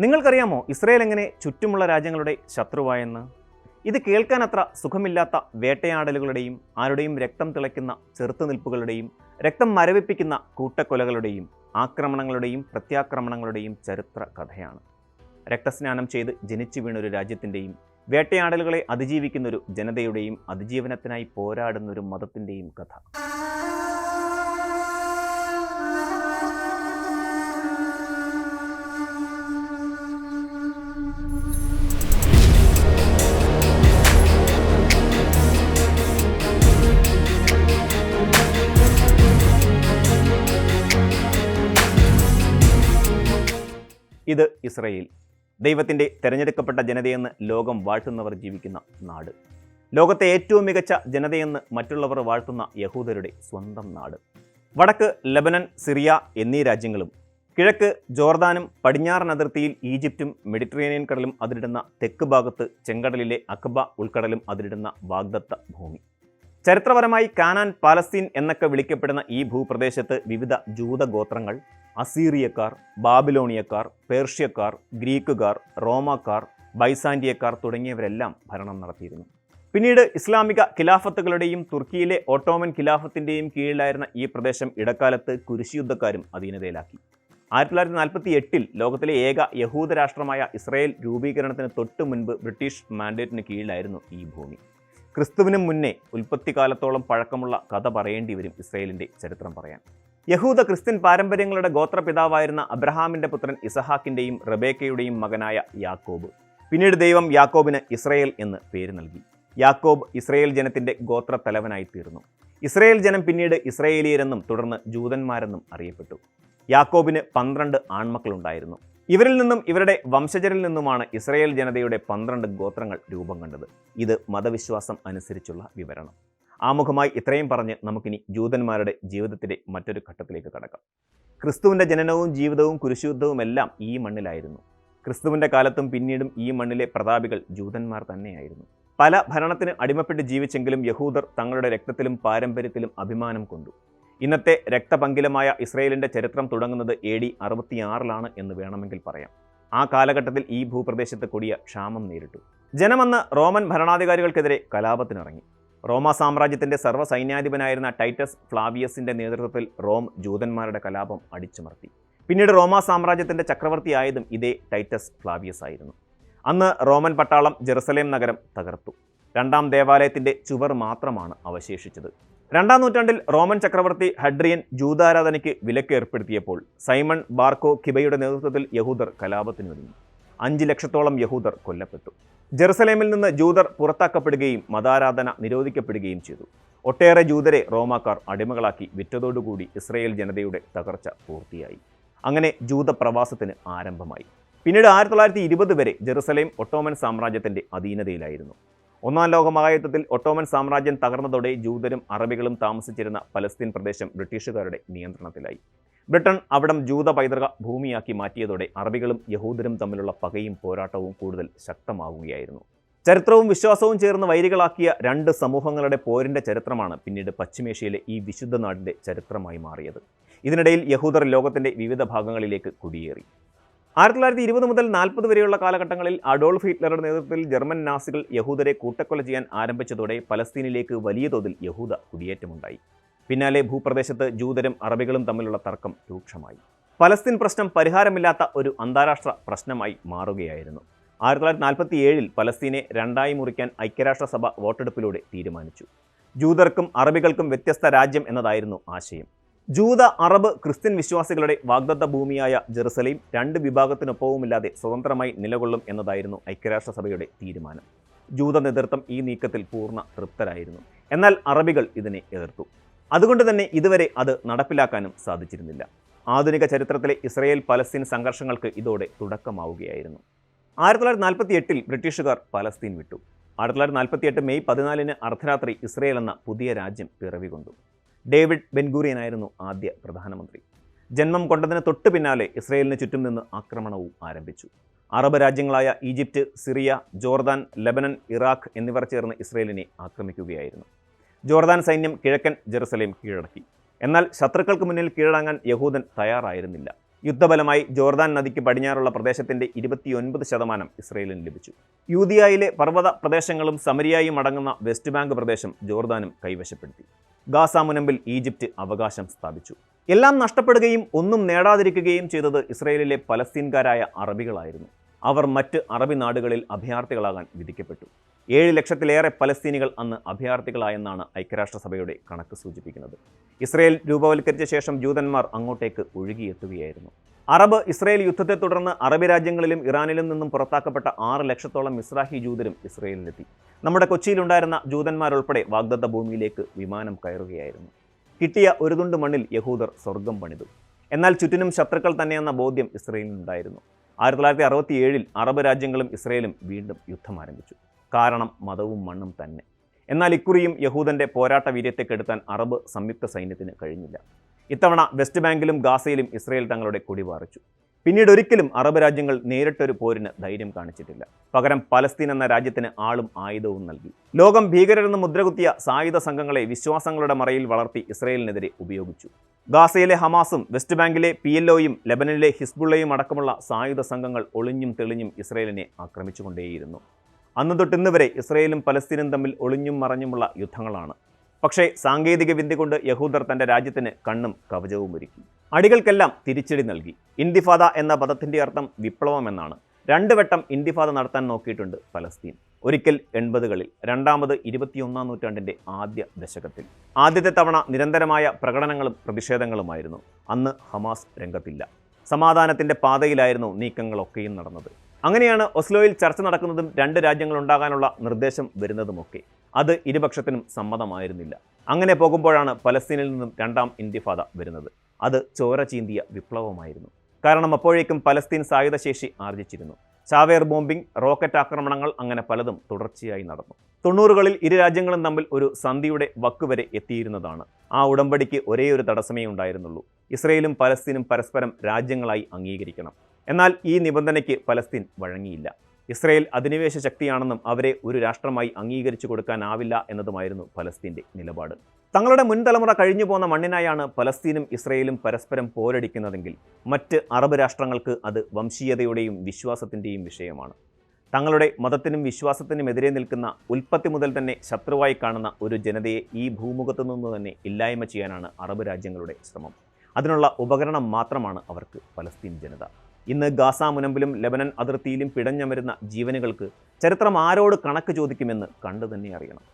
നിങ്ങൾക്കറിയാമോ ഇസ്രയേൽ എങ്ങനെ ചുറ്റുമുള്ള രാജ്യങ്ങളുടെ ശത്രുവായെന്ന്? ഇത് കേൾക്കാൻ അത്ര സുഖമില്ലാത്ത വേട്ടയാടലുകളുടെയും ആരുടെയും രക്തം തിളയ്ക്കുന്ന ചെറുത്തുനിൽപ്പുകളുടെയും രക്തം മരവിപ്പിക്കുന്ന കൂട്ടക്കൊലകളുടെയും ആക്രമണങ്ങളുടെയും പ്രത്യാക്രമണങ്ങളുടെയും ചരിത്ര കഥയാണ്. രക്തസ്നാനം ചെയ്ത് ജനിച്ചു വീണൊരു രാജ്യത്തിന്റെയും വേട്ടയാടലുകളെ അതിജീവിക്കുന്നൊരു ജനതയുടെയും അതിജീവനത്തിനായി പോരാടുന്നൊരു മതത്തിന്റെയും കഥ. ഇത് ഇസ്രയേൽ. ദൈവത്തിന്റെ തിരഞ്ഞെടുക്കപ്പെട്ട ജനതയെന്ന് ലോകം വാഴ്ത്തുന്നവർ ജീവിക്കുന്ന നാട്. ലോകത്തെ ഏറ്റവും മികച്ച ജനതയെന്ന് മറ്റുള്ളവർ വാഴ്ത്തുന്ന യഹൂദരുടെ സ്വന്തം നാട്. വടക്ക് ലബനൻ സിറിയ എന്നീ രാജ്യങ്ങളും കിഴക്ക് ജോർദാനും പടിഞ്ഞാറൻ അതിർത്തിയിൽ ഈജിപ്തും മെഡിറ്ററേനിയൻ കടലും അതിരിടുന്ന തെക്ക് ഭാഗത്ത് ചെങ്കടലിലെ അക്ബ ഉൾക്കടലും അതിരിടുന്ന വാഗ്ദത്ത ഭൂമി. ചരിത്രപരമായി കാനാൻ പാലസ്തീൻ എന്നൊക്കെ വിളിക്കപ്പെടുന്ന ഈ ഭൂപ്രദേശത്ത് വിവിധ ജൂതഗോത്രങ്ങൾ അസീറിയക്കാർ ബാബിലോണിയക്കാർ പേർഷ്യക്കാർ ഗ്രീക്കുകാർ റോമാക്കാർ ബൈസാൻഡിയക്കാർ തുടങ്ങിയവരെല്ലാം ഭരണം നടത്തിയിരുന്നു. പിന്നീട് ഇസ്ലാമിക ഖിലാഫത്തുകളുടെയും തുർക്കിയിലെ ഓട്ടോമൻ ഖിലാഫത്തിന്റെയും കീഴിലായിരുന്ന ഈ പ്രദേശം ഇടക്കാലത്ത് കുരിശുയുദ്ധക്കാരും അധീനതയിലാക്കി. ആയിരത്തി തൊള്ളായിരത്തി നാൽപ്പത്തി എട്ടിൽ ലോകത്തിലെ ഏക യഹൂദ രാഷ്ട്രമായ ഇസ്രായേൽ രൂപീകരണത്തിന് തൊട്ടു മുൻപ് ബ്രിട്ടീഷ് മാൻഡേറ്റിന് കീഴിലായിരുന്നു ഈ ഭൂമി. ക്രിസ്തുവിനും മുന്നേ ഉൽപ്പത്തി കാലത്തോളം പഴക്കമുള്ള കഥ പറയേണ്ടി വരും ഇസ്രയേലിന്റെ ചരിത്രം പറയാൻ. യഹൂദ ക്രിസ്ത്യൻ പാരമ്പര്യങ്ങളുടെ ഗോത്രപിതാവായിരുന്ന അബ്രഹാമിന്റെ പുത്രൻ ഇസഹാക്കിന്റെയും റബേക്കയുടെയും മകനായ യാക്കോബ്. പിന്നീട് ദൈവം യാക്കോബിന് ഇസ്രയേൽ എന്ന് പേര് നൽകി. യാക്കോബ് ഇസ്രയേൽ ജനത്തിന്റെ ഗോത്ര തലവനായി തീർന്നു ഇസ്രയേൽ ജനം പിന്നീട് ഇസ്രയേലിയരെന്നും തുടർന്ന് ജൂതന്മാരെന്നും അറിയപ്പെട്ടു. യാക്കോബിന് പന്ത്രണ്ട് ആൺമക്കളുണ്ടായിരുന്നു. ഇവരിൽ നിന്നും ഇവരുടെ വംശജരിൽ നിന്നുമാണ് ഇസ്രയേൽ ജനതയുടെ പന്ത്രണ്ട് ഗോത്രങ്ങൾ രൂപം കണ്ടത്. ഇത് മതവിശ്വാസം അനുസരിച്ചുള്ള വിവരണം. ആമുഖമായി ഇത്രയും പറഞ്ഞ് നമുക്കിനി ജൂതന്മാരുടെ ജീവിതത്തിലെ മറ്റൊരു ഘട്ടത്തിലേക്ക് കടക്കാം. ക്രിസ്തുവിന്റെ ജനനവും ജീവിതവും കുരിശുദ്ധവും എല്ലാം ഈ മണ്ണിലായിരുന്നു. ക്രിസ്തുവിന്റെ കാലത്തും പിന്നീടും ഈ മണ്ണിലെ പ്രതാപികൾ ജൂതന്മാർ തന്നെയായിരുന്നു. പല ഭരണത്തിന് അടിമപ്പെട്ട് ജീവിച്ചെങ്കിലും യഹൂദർ തങ്ങളുടെ രക്തത്തിലും പാരമ്പര്യത്തിലും അഭിമാനം കൊണ്ടു. ഇന്നത്തെ രക്തപങ്കിലമായ ഇസ്രയേലിന്റെ ചരിത്രം തുടങ്ങുന്നത് എ ഡി അറുപത്തിയാറിലാണ് എന്ന് വേണമെങ്കിൽ പറയാം. ആ കാലഘട്ടത്തിൽ ഈ ഭൂപ്രദേശത്ത് കൊടിയ ക്ഷാമം നേരിട്ടു. ജനമന്ന് റോമൻ ഭരണാധികാരികൾക്കെതിരെ കലാപത്തിനിറങ്ങി. റോമ സാമ്രാജ്യത്തിന്റെ സർവസൈന്യാധിപനായിരുന്ന ടൈറ്റസ് ഫ്ലാവിയസിന്റെ നേതൃത്വത്തിൽ റോം ജൂതന്മാരുടെ കലാപം അടിച്ചമർത്തി. പിന്നീട് റോമ സാമ്രാജ്യത്തിന്റെ ചക്രവർത്തിയായതും ഇതേ ടൈറ്റസ് ഫ്ലാവിയസ് ആയിരുന്നു അന്ന് റോമൻ പട്ടാളം ജെറുസലേം നഗരം തകർത്തു. രണ്ടാം ദേവാലയത്തിന്റെ ചുവർ മാത്രമാണ് അവശേഷിച്ചത്. രണ്ടാം നൂറ്റാണ്ടിൽ റോമൻ ചക്രവർത്തി ഹഡ്രിയൻ ജൂതാരാധനയ്ക്ക് വിലക്ക് ഏർപ്പെടുത്തിയപ്പോൾ സൈമൺ ബാർക്കോ കിബയുടെ നേതൃത്വത്തിൽ യഹൂദർ കലാപത്തിനൊരുങ്ങി അഞ്ച് ലക്ഷത്തോളം യഹൂദർ കൊല്ലപ്പെട്ടു. ജെറുസലേമിൽ നിന്ന് ജൂതർ പുറത്താക്കപ്പെടുകയും മതാരാധന നിരോധിക്കപ്പെടുകയും ചെയ്തു. ഒട്ടേറെ ജൂതരെ റോമാക്കാർ അടിമകളാക്കി വിറ്റതോടുകൂടി ഇസ്രയേൽ ജനതയുടെ തകർച്ച പൂർത്തിയായി. അങ്ങനെ ജൂത പ്രവാസത്തിന് ആരംഭമായി. പിന്നീട് ആയിരത്തി തൊള്ളായിരത്തി ഇരുപത് വരെ ജെറുസലേം ഒട്ടോമൻ സാമ്രാജ്യത്തിന്റെ അധീനതയിലായിരുന്നു. ഒന്നാം ലോക മഹായുദ്ധത്തിൽ ഒട്ടോമൻ സാമ്രാജ്യം തകർന്നതോടെ ജൂതരും അറബികളും താമസിച്ചിരുന്ന പലസ്തീൻ പ്രദേശം ബ്രിട്ടീഷുകാരുടെ നിയന്ത്രണത്തിലായി. ബ്രിട്ടൻ അവിടം ജൂത പൈതൃക ഭൂമിയാക്കി മാറ്റിയതോടെ അറബികളും യഹൂദരും തമ്മിലുള്ള പകയും പോരാട്ടവും കൂടുതൽ ശക്തമാവുകയായിരുന്നു. ചരിത്രവും വിശ്വാസവും ചേർന്ന് വൈരികളാക്കിയ രണ്ട് സമൂഹങ്ങളുടെ പോരിന്റെ ചരിത്രമാണ് പിന്നീട് പശ്ചിമേഷ്യയിലെ ഈ വിശുദ്ധ നാടിന്റെ ചരിത്രമായി മാറിയത്. ഇതിനിടയിൽ യഹൂദർ ലോകത്തിന്റെ വിവിധ ഭാഗങ്ങളിലേക്ക് കുടിയേറി. ആയിരത്തി തൊള്ളായിരത്തി ഇരുപത് മുതൽ നാൽപ്പത് വരെയുള്ള കാലഘട്ടങ്ങളിൽ അഡോൾഫ് ഹിറ്റ്ലറുടെ നേതൃത്വത്തിൽ ജർമ്മൻ നാസികൾ യഹൂദരെ കൂട്ടക്കൊല ചെയ്യാൻ ആരംഭിച്ചതോടെ പലസ്തീനിലേക്ക് വലിയ തോതിൽ യഹൂദ കുടിയേറ്റമുണ്ടായി. പിന്നാലെ ഭൂപ്രദേശത്ത് ജൂതരും അറബികളും തമ്മിലുള്ള തർക്കം രൂക്ഷമായി. പലസ്തീൻ പ്രശ്നം പരിഹാരമില്ലാത്ത ഒരു അന്താരാഷ്ട്ര പ്രശ്നമായി മാറുകയായിരുന്നു. ആയിരത്തി തൊള്ളായിരത്തി നാൽപ്പത്തി ഏഴിൽ പലസ്തീനെ രണ്ടായി മുറിക്കാൻ ഐക്യരാഷ്ട്രസഭ വോട്ടെടുപ്പിലൂടെ തീരുമാനിച്ചു. ജൂതർക്കും അറബികൾക്കും വ്യത്യസ്ത രാജ്യം എന്നതായിരുന്നു ആശയം. ജൂത അറബ് ക്രിസ്ത്യൻ വിശ്വാസികളുടെ വാഗ്ദത്ത ഭൂമിയായ ജെറുസലേം രണ്ട് വിഭാഗത്തിനൊപ്പവുമില്ലാതെ സ്വതന്ത്രമായി നിലകൊള്ളും എന്നതായിരുന്നു ഐക്യരാഷ്ട്രസഭയുടെ തീരുമാനം. ജൂത നേതൃത്വം ഈ നീക്കത്തിൽ പൂർണ തൃപ്തരായിരുന്നു. എന്നാൽ അറബികൾ ഇതിനെ എതിർത്തു. അതുകൊണ്ട് തന്നെ ഇതുവരെ അത് നടപ്പിലാക്കാനും സാധിച്ചിരുന്നില്ല. ആധുനിക ചരിത്രത്തിലെ ഇസ്രയേൽ പലസ്തീൻ സംഘർഷങ്ങൾക്ക് ഇതോടെ തുടക്കമാവുകയായിരുന്നു. ആയിരത്തി തൊള്ളായിരത്തി നാൽപ്പത്തി എട്ടിൽ ബ്രിട്ടീഷുകാർ പലസ്തീൻ വിട്ടു. ആയിരത്തി തൊള്ളായിരത്തി നാൽപ്പത്തി എട്ട് മെയ് പതിനാലിന് അർദ്ധരാത്രി ഇസ്രയേൽ എന്ന പുതിയ രാജ്യം പിറവികൊണ്ടു. ഡേവിഡ് ബെൻഗൂറിയനായിരുന്നു ആദ്യ പ്രധാനമന്ത്രി. ജന്മം കൊണ്ടതിന് തൊട്ട് പിന്നാലെ ഇസ്രയേലിന് ചുറ്റും നിന്ന് ആക്രമണവും ആരംഭിച്ചു. Arab രാജ്യങ്ങളായ Egypt Syria Jordan Lebanon Iraq എന്നിവർ ചേർന്ന് ഇസ്രയേലിനെ ആക്രമിക്കുകയായിരുന്നു. ജോർദാൻ സൈന്യം കിഴക്കൻ ജെറുസലേം കീഴടക്കി. എന്നാൽ ശത്രുക്കൾക്ക് മുന്നിൽ കീഴടങ്ങാൻ യഹൂദൻ തയ്യാറായിരുന്നില്ല. യുദ്ധബലമായി ജോർദാൻ നദിക്ക് പടിഞ്ഞാറുള്ള പ്രദേശത്തിന്റെ ഇരുപത്തിയൊൻപത് ശതമാനം ഇസ്രയേലിന് ലഭിച്ചു. യൂതിയായിലെ പർവത പ്രദേശങ്ങളും സമരിയായും അടങ്ങുന്ന വെസ്റ്റ് ബാങ്ക് പ്രദേശം ജോർദാനും കൈവശപ്പെടുത്തി. ഗാസ മുനമ്പിൽ ഈജിപ്റ്റ് അവകാശം സ്ഥാപിച്ചു. എല്ലാം നഷ്ടപ്പെടുകയും ഒന്നും നേടാതിരിക്കുകയും ചെയ്തത് ഇസ്രയേലിലെ പലസ്തീൻകാരായ അറബികളായിരുന്നു. അവർ മറ്റ് അറബി നാടുകളിൽ അഭയാർത്ഥികളാകാൻ വിധിക്കപ്പെട്ടു. ഏഴ് ലക്ഷത്തിലേറെ പലസ്തീനികൾ അന്ന് അഭയാർത്ഥികളായെന്നാണ് ഐക്യരാഷ്ട്രസഭയുടെ കണക്ക് സൂചിപ്പിക്കുന്നത്. ഇസ്രയേൽ രൂപവൽക്കരിച്ച ശേഷം ജൂതന്മാർ അങ്ങോട്ടേക്ക് ഒഴുകിയെത്തുകയായിരുന്നു. അറബ് ഇസ്രയേൽ യുദ്ധത്തെ തുടർന്ന് അറബ് രാജ്യങ്ങളിലും ഇറാനിലും നിന്നും പുറത്താക്കപ്പെട്ട ആറ് ലക്ഷത്തോളം ഇസ്രാഹി ജൂതരും ഇസ്രയേലിലെത്തി. നമ്മുടെ കൊച്ചിയിലുണ്ടായിരുന്ന ജൂതന്മാരുൾപ്പെടെ വാഗ്ദത്ത ഭൂമിയിലേക്ക് വിമാനം കയറുകയായിരുന്നു. കിട്ടിയ ഒരു തുണ്ട് മണ്ണിൽ യഹൂദർ സ്വർഗം പണിതു. എന്നാൽ ചുറ്റിനും ശത്രുക്കൾ തന്നെയെന്ന ബോധ്യം ഇസ്രയേലിനുണ്ടായിരുന്നു ആയിരത്തി തൊള്ളായിരത്തി അറുപത്തി ഏഴിൽ അറബ് രാജ്യങ്ങളും ഇസ്രയേലും വീണ്ടും യുദ്ധം ആരംഭിച്ചു. കാരണം മതവും മണ്ണും തന്നെ. എന്നാൽ ഇക്കുറിയും യഹൂദന്റെ പോരാട്ട വീര്യത്തെ കെടുത്താൻ അറബ് സംയുക്ത സൈന്യത്തിന് കഴിഞ്ഞില്ല. ഇത്തവണ വെസ്റ്റ് ബാങ്കിലും ഗാസയിലും ഇസ്രയേൽ തങ്ങളുടെ കൊടി പാറിച്ചു പിന്നീട് ഒരിക്കലും അറബ് രാജ്യങ്ങൾ നേരിട്ടൊരു പോരിന് ധൈര്യം കാണിച്ചിട്ടില്ല. പകരം പലസ്തീൻ എന്ന രാജ്യത്തിന് ആളും ആയുധവും നൽകി. ലോകം ഭീകരരെന്ന് മുദ്രകുത്തിയ സായുധ സംഘങ്ങളെ വിശ്വാസങ്ങളുടെ മറയിൽ വളർത്തി ഇസ്രയേലിനെതിരെ ഉപയോഗിച്ചു. ഗാസയിലെ ഹമാസും വെസ്റ്റ് ബാങ്കിലെ പി എൽ ഒയും ഹിസ്ബുള്ളയും അടക്കമുള്ള സായുധ സംഘങ്ങൾ ഒളിഞ്ഞും തെളിഞ്ഞും ഇസ്രയേലിനെ ആക്രമിച്ചുകൊണ്ടേയിരുന്നു. അന്ന് തൊട്ടിന്ന് വരെ ഇസ്രയേലും പലസ്തീനും തമ്മിൽ ഒളിഞ്ഞും മറഞ്ഞുമുള്ള യുദ്ധങ്ങളാണ് പക്ഷേ സാങ്കേതിക വിദ്യ കൊണ്ട് യഹൂദർ തന്റെ രാജ്യത്തിന് കണ്ണും കവചവും ഒരുക്കി. അടികൾക്കെല്ലാം തിരിച്ചടി നൽകി. ഇന്തിഫാദ എന്ന പദത്തിന്റെ അർത്ഥം വിപ്ലവം എന്നാണ് രണ്ട് വട്ടം ഇന്തിഫാദ നടത്താൻ നോക്കിയിട്ടുണ്ട് ഫലസ്തീൻ. ഒരിക്കൽ എൺപതുകളിൽ രണ്ടാമത് ഇരുപത്തിയൊന്നാം നൂറ്റാണ്ടിന്റെ ആദ്യ ദശകത്തിൽ. ആദ്യത്തെ തവണ നിരന്തരമായ പ്രകടനങ്ങളും പ്രതിഷേധങ്ങളുമായിരുന്നു. അന്ന് ഹമാസ് രംഗത്തില്ല. സമാധാനത്തിന്റെ പാതയിലായിരുന്നു നീക്കങ്ങളൊക്കെയും നടന്നത്. അങ്ങനെയാണ് ഒസ്ലോയിൽ ചർച്ച നടക്കുന്നതും രണ്ട് രാജ്യങ്ങളുണ്ടാകാനുള്ള നിർദ്ദേശം വരുന്നതുമൊക്കെ. അത് ഇരുപക്ഷത്തിനും സമ്മതമായിരുന്നില്ല. അങ്ങനെ പോകുമ്പോഴാണ് പലസ്തീനിൽ നിന്നും രണ്ടാം ഇന്തിഫാദ വരുന്നത്. അത് ചോര ചീന്തിയ വിപ്ലവമായിരുന്നു. കാരണം അപ്പോഴേക്കും പലസ്തീൻ സായുധശേഷി ആർജിച്ചിരുന്നു. ചാവേർ ബോംബിംഗ് റോക്കറ്റ് ആക്രമണങ്ങൾ അങ്ങനെ പലതും തുടർച്ചയായി നടന്നു. തൊണ്ണൂറുകളിൽ ഇരു രാജ്യങ്ങളും തമ്മിൽ ഒരു സന്ധിയുടെ വക്കുവരെ എത്തിയിരുന്നതാണ്. ആ ഉടമ്പടിക്ക് ഒരേ ഒരു തടസ്സമേ ഉണ്ടായിരുന്നുള്ളൂ. ഇസ്രയേലും പലസ്തീനും പരസ്പരം രാജ്യങ്ങളായി അംഗീകരിക്കണം. എന്നാൽ ഈ നിബന്ധനയ്ക്ക് പലസ്തീൻ വഴങ്ങിയില്ല. ഇസ്രയേൽ അധിനിവേശ ശക്തിയാണെന്നും അവരെ ഒരു രാഷ്ട്രമായി അംഗീകരിച്ചു കൊടുക്കാനാവില്ല എന്നതുമായിരുന്നു ഫലസ്തീന്റെ നിലപാട്. തങ്ങളുടെ മുൻ തലമുറ കഴിഞ്ഞു പോന്ന മണ്ണിനായാണ് പലസ്തീനും ഇസ്രയേലും പരസ്പരം പോരടിക്കുന്നതെങ്കിൽ മറ്റ് അറബ് രാഷ്ട്രങ്ങൾക്ക് അത് വംശീയതയുടെയും വിശ്വാസത്തിന്റെയും വിഷയമാണ്. തങ്ങളുടെ മതത്തിനും വിശ്വാസത്തിനും എതിരെ നിൽക്കുന്ന ഉൽപ്പത്തി മുതൽ തന്നെ ശത്രുവായി കാണുന്ന ഒരു ജനതയെ ഈ ഭൂമുഖത്തു നിന്ന് തന്നെ ഇല്ലായ്മ ചെയ്യാനാണ് അറബ് രാജ്യങ്ങളുടെ ശ്രമം. അതിനുള്ള ഉപകരണം മാത്രമാണ് അവർക്ക് പലസ്തീൻ ജനത. ഇന്ന് ഗാസ മുനമ്പിലും ലബനൻ അതിർത്തിയിലും പിടഞ്ഞമരുന്ന ജീവനുകൾക്ക് ചരിത്രം ആരോട് കണക്ക് ചോദിക്കുമെന്ന് കണ്ടു തന്നെ അറിയണം.